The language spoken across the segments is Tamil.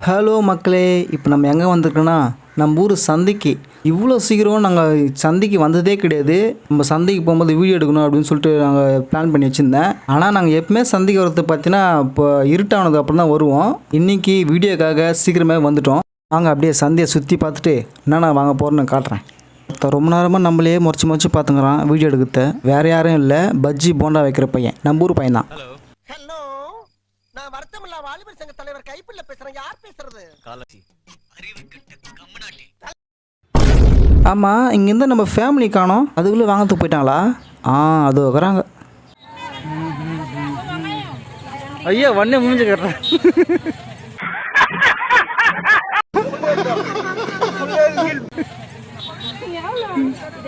ஹலோ மக்களே இப்போ நம்ம எங்கே வந்திருக்கோன்னா நம்ம ஊர் சந்தைக்கு. இவ்வளோ சீக்கிரம் நாங்கள் சந்தைக்கு வந்ததே கிடையாது. நம்ம சந்தைக்கு போகும்போது வீடியோ எடுக்கணும் அப்படின்னு சொல்லிட்டு நாங்கள் பிளான் பண்ணி வச்சுருந்தேன். ஆனால் நாங்கள் எப்பவுமே சந்தைக்கு வரது பார்த்தீங்கன்னா இப்போ இருட்டானது அப்புறம் தான் வருவோம். இன்றைக்கி வீடியோக்காக சீக்கிரமே வந்துட்டோம். வாங்க அப்படியே சந்தையை சுற்றி பார்த்துட்டு என்னென்ன வாங்க போகிறேன்னு காட்டுறேன். ரொம்ப நேரமாக நம்மளே முறைச்சி முறைச்சி பார்த்துங்கிறான் வீடியோ எடுக்கிறத. வேறு யாரும் இல்லை பஜ்ஜி போண்டா வைக்கிற பையன். நம்ம ஊர் பையன் தான் வருத்தமில்லா வாலிபர் சங்க தலைவர் கைப்பிள்ள பேசுறேன். யார் பேசுறது? ஆமாம் இங்கேருந்து நம்ம ஃபேமிலி காணோம். அதுக்குள்ளே வாங்கிறதுக்கு போயிட்டாங்களா? ஆ அது வராங்க ஐயா வண்ணே முடிஞ்சு கட்டுறேன்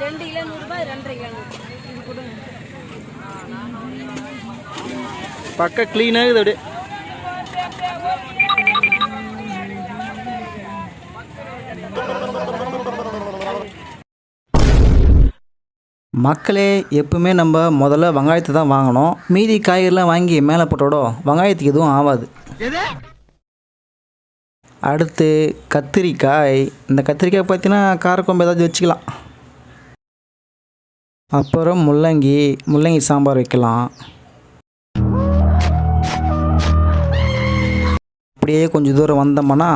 ரெண்டு கிலோ நூறுரூபா ரெண்டரை கிலோ பக்கம் க்ளீனாக இருக்குது அப்படியே. மக்களே எப்பவுமே நம்ம முதல்ல வெங்காயத்தை தான் வாங்கணும். மீதி காய்கறிலாம் வாங்கி மேலே போட்டோட வெங்காயத்துக்கு எதுவும் ஆகாது அடுத்து கத்திரிக்காய். இந்த கத்திரிக்காய் பார்த்தீங்கன்னா காரக்குழம்பு ஏதாச்சும் வச்சுக்கலாம். அப்புறம் முள்ளங்கி முள்ளங்கி சாம்பார் வைக்கலாம். அப்படியே கொஞ்சம் தூரம் வந்தோம்னா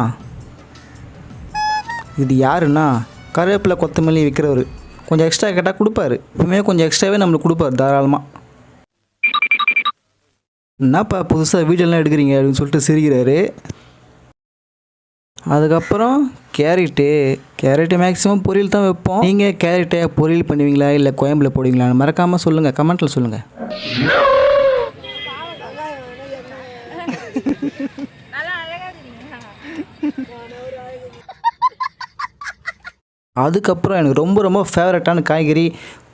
இது யாருன்னா கருவேப்பிலை கொத்தமல்லி விற்கிறவர் கொஞ்சம் எக்ஸ்ட்ரா கேட்டால் கொடுப்பாரு. இப்பவுமே கொஞ்சம் எக்ஸ்ட்ராவே நம்மளுக்கு கொடுப்பாரு தாராளமாக என்னப்பா புதுசாக வீடியோலாம் எடுக்கிறீங்க அப்படின்னு சொல்லிட்டு சிரிக்கிறாரு. அதுக்கப்புறம் கேரட்டு. கேரட்டு மேக்ஸிமம் பொரியல் தான் வைப்போம். நீங்கள் கேரட்டை பொரியல் பண்ணுவீங்களா? இல்லை கோயம்பில் போடுவீங்களான்னு மறக்காமல் சொல்லுங்கள் கமெண்ட்டில் சொல்லுங்கள் அதுக்கப்புறம் எனக்கு ரொம்ப ரொம்ப ஃபேவரட்டான காய்கறி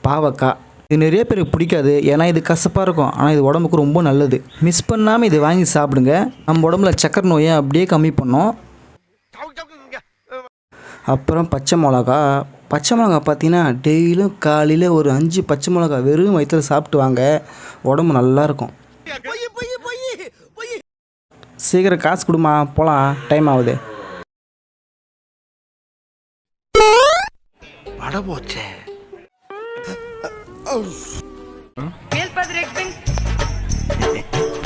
பாவக்காய். இது நிறைய பேருக்கு பிடிக்காது. ஏன்னா இது கசப்பாக இருக்கும். ஆனால் இது உடம்புக்கு ரொம்ப நல்லது. மிஸ் பண்ணாமல் இது வாங்கி சாப்பிடுங்க. நம்ம உடம்புல சக்கரை நோயை அப்படியே கம்மி பண்ணோம். அப்புறம் பச்சை மிளகா. பச்சை மிளகா பார்த்தீங்கன்னா டெய்லியும் காலையில் ஒரு அஞ்சு பச்சை மிளகா வெறும் வயிற்றில் சாப்பிட்டு வாங்க. உடம்பு நல்லா இருக்கும். சீக்கிரம் காசு கொடுமா போகலாம் டைம் ஆகுது. வட போச்சே மேல்பதிரி எக்ஸ்பிங்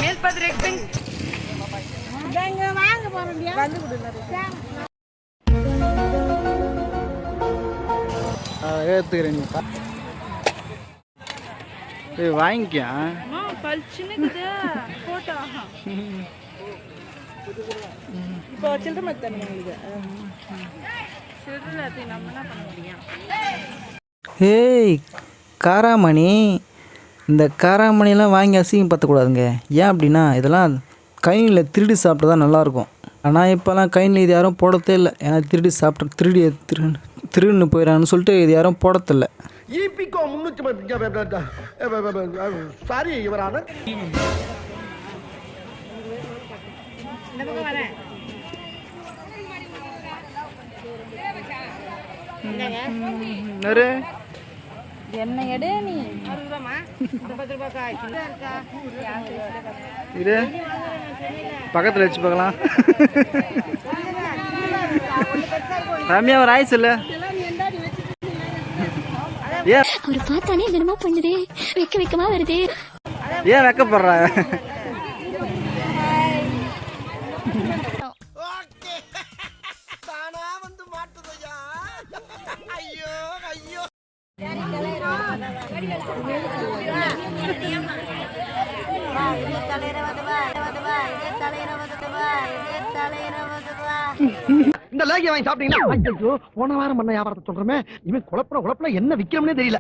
மேல்பதிரி எக்ஸ்பிங் வாங்க போறோம் வந்து கொடுங்க ஏற்றுக்கிறேன் வாங்கிக்கியா? பளிச்சுன்னுக்குது போட்டோ இப்போ சில்லறை மாதிரி தானே உங்களுக்கு சில்லறை நம்ம என்ன பண்ண முடியும் ஏய் காராமணி. இந்த காராமணிலாம் வாங்கி அசிங்கம் பற்றக்கூடாதுங்க ஏன் அப்படின்னா இதெல்லாம் கைனில் திருடி சாப்பிட்டா தான் நல்லாயிருக்கும். ஆனால் இப்போல்லாம் கைனில் இது யாரும் போடத்தே இல்லை. ஏன்னா திருடி சாப்பிட்டு திருடி திரு திருடுன்னு போயிடறான்னு சொல்லிட்டு இது யாரும் போடத்தில்லை இபிகோ முன்னூற்றி சாரி இவரான. வரேன் என்ன எடு நீ. இது பக்கத்தில் வச்சு பார்க்கலாம். ரம்யா ஒரு ஆயிஸ் இல்லை? ஏன்? அவர் பார்த்தானே என்னமோ பண்ணுதே. வெக்க வெக்கமா வருதே. ஏன் வெக்கப்படுற? இந்த லேகி வாங்கி சாப்பிட்டீங்களா ஐயோ போன வாரம் பண்ண வியாபாரத்தை சொல்கிறோமே இனிமேல் குழப்பம் குழப்பம் என்ன விற்கிறோம்னே தெரியல.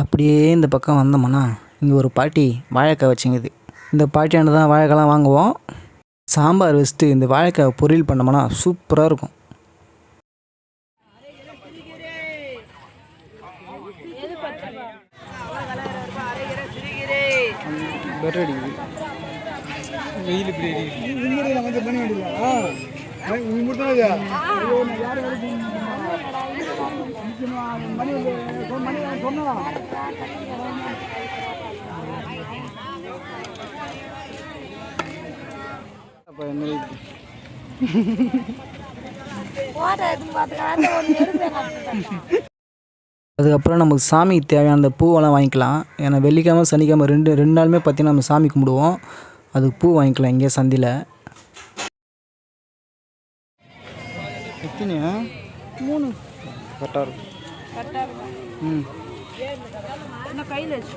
அப்படியே இந்த பக்கம் வந்தோம்னா இங்கே ஒரு பாட்டி வாழைக்காய் வச்சுங்குது. இந்த பாட்டியாண்டு தான் வாழைக்காய்லாம் வாங்குவோம்? சாம்பார் வச்சுட்டு இந்த வாழைக்காய் பொரியல் பண்ணோம்னா சூப்பராக இருக்கும். பெட்டர் அடிக்குது. வெயில் இப்படி அடிக்குது. அப்போ என்ன போட்டோ எடுத்து பார்த்துக்கலாம் ஒன்று எடுப்பேன் அதுக்கப்புறம் நமக்கு சாமிக்கு தேவையான அந்த பூவெல்லாம் வாங்கிக்கலாம். ஏன்னா வெள்ளிக்கிழமை சனிக்கிழமை ரெண்டு ரெண்டு நாளுமே பார்த்தீங்கன்னா நம்ம சாமி கும்பிடுவோம். அதுக்கு பூ வாங்கிக்கலாம் இங்கே சந்தியில். எத்தனையா மூணு. கரெக்டாக இருக்கும். ம். கையில் வச்சு?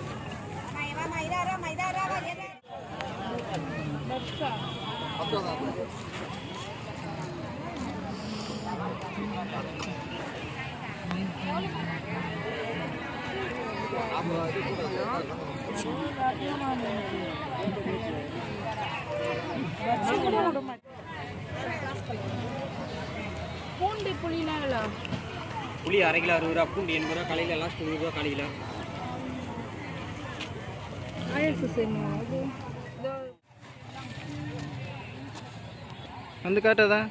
பூண்டு புளி அரை கிலோ அறுபது ரூபா பூண்டு எண்பது ரூபா கலையில் லாஸ்ட் நூறு ரூபா இதோ வந்து காட்டாதா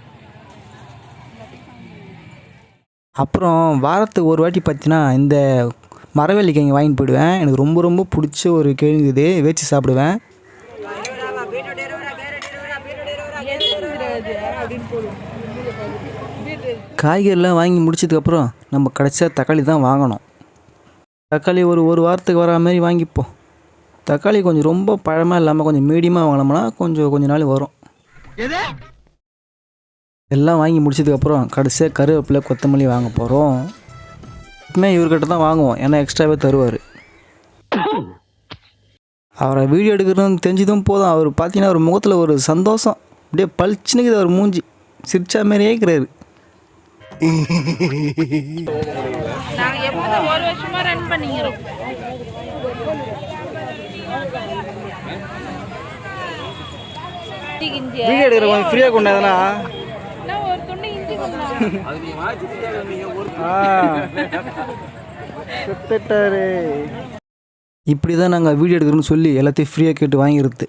அப்புறம் வாரத்துக்கு ஒரு வாட்டி பார்த்தீங்கன்னா இந்த மரவள்ளி கிழங்கு வாங்கிட்டு போயிடுவேன் எனக்கு ரொம்ப ரொம்ப பிடிச்ச ஒரு கிழங்கு இது. வேச்சு சாப்பிடுவேன். காய்கறிலாம் வாங்கி முடிச்சதுக்கப்புறம் நம்ம கடைசியாக தக்காளி தான் வாங்கணும். தக்காளி ஒரு ஒரு வாரத்துக்கு வரா மாதிரி வாங்கிப்போம். தக்காளி கொஞ்சம் ரொம்ப பழமாக இல்லாமல் கொஞ்சம் மீடியமாக வாங்கினோம்னா கொஞ்சம் கொஞ்ச நாள் வரும். எல்லாம் வாங்கி முடிச்சதுக்கப்புறம் கடைசியாக கருவேப்பிலை கொத்தமல்லி வாங்க போகிறோம் எப்பவுமே இவர்கிட்ட தான் வாங்குவோம். ஏன்னா எக்ஸ்ட்ராவே தருவார். அவரை வீடியோ எடுக்கிறதுன்னு தெரிஞ்சதும் போதும். அவர் பார்த்தீங்கன்னா ஒரு முகத்தில் ஒரு சந்தோஷம். அப்படியே பளிச்சுனுக்குது அவர் மூஞ்சி. சிரிச்சா மாதிரியே இருக்கிறாரு. நாங்கள் எப்போதும் ஒரு வருஷமா கொண்டா இப்படி தான் நாங்கள் வீடியோ எடுக்கிறோன்னு சொல்லி எல்லாத்தையும் ஃப்ரீயாக கேட்டு வாங்கிடுறது.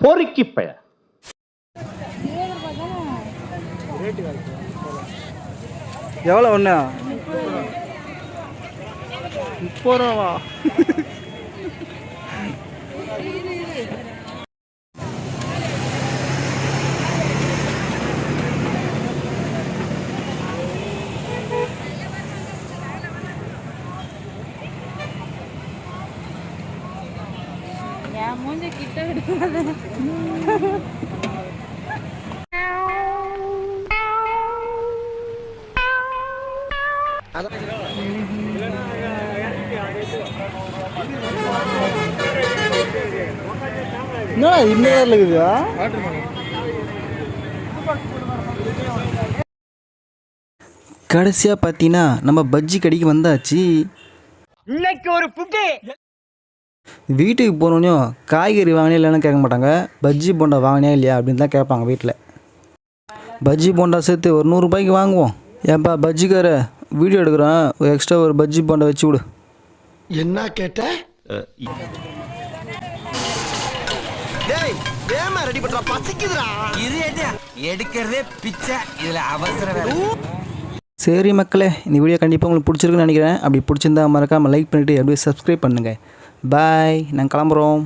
பொறுக்கி பய எவ்வளோ ஒன்று முப்பது ரூபாவா என்ன இன்னும் இருக்குதா? கடைசியாக பார்த்தீங்கன்னா நம்ம பஜ்ஜி கடைக்கு வந்தாச்சு. இன்னைக்கு ஒரு புட்டி வீட்டுக்கு போனோடனையும் காய்கறி வாங்கினே இல்லைன்னு கேட்க மாட்டாங்க. பஜ்ஜி போண்டா வாங்கினியா இல்லையா அப்படின்னு தான் கேட்பாங்க வீட்டில் பஜ்ஜி போண்டா சேர்த்து ஒரு நூறுரூபாய்க்கு வாங்குவோம். ஏன்பா பஜ்ஜிக்கார வீடியோ எடுக்கிறேன். ஒரு எக்ஸ்ட்ரா ஒரு பஜ்ஜி போண்டா வச்சு விடு. என்ன கேட்ட? டேய் ஏமா ரெடி பண்றா பசிக்குதுடா. இது எடுக்கிறதே பிச்சை. இதுல அவசர வேலை. சரி மக்களே இந்த வீடியோ கண்டிப்பாக உங்களுக்கு பிடிச்சிருக்குன்னு நினைக்கிறேன். அப்படி பிடிச்சிருந்தா மறக்காமல் லைக் பண்ணிவிட்டு அப்படியே சப்ஸ்கிரைப் பண்ணுங்கள் பாய் நாங்கள் கிளம்புறோம்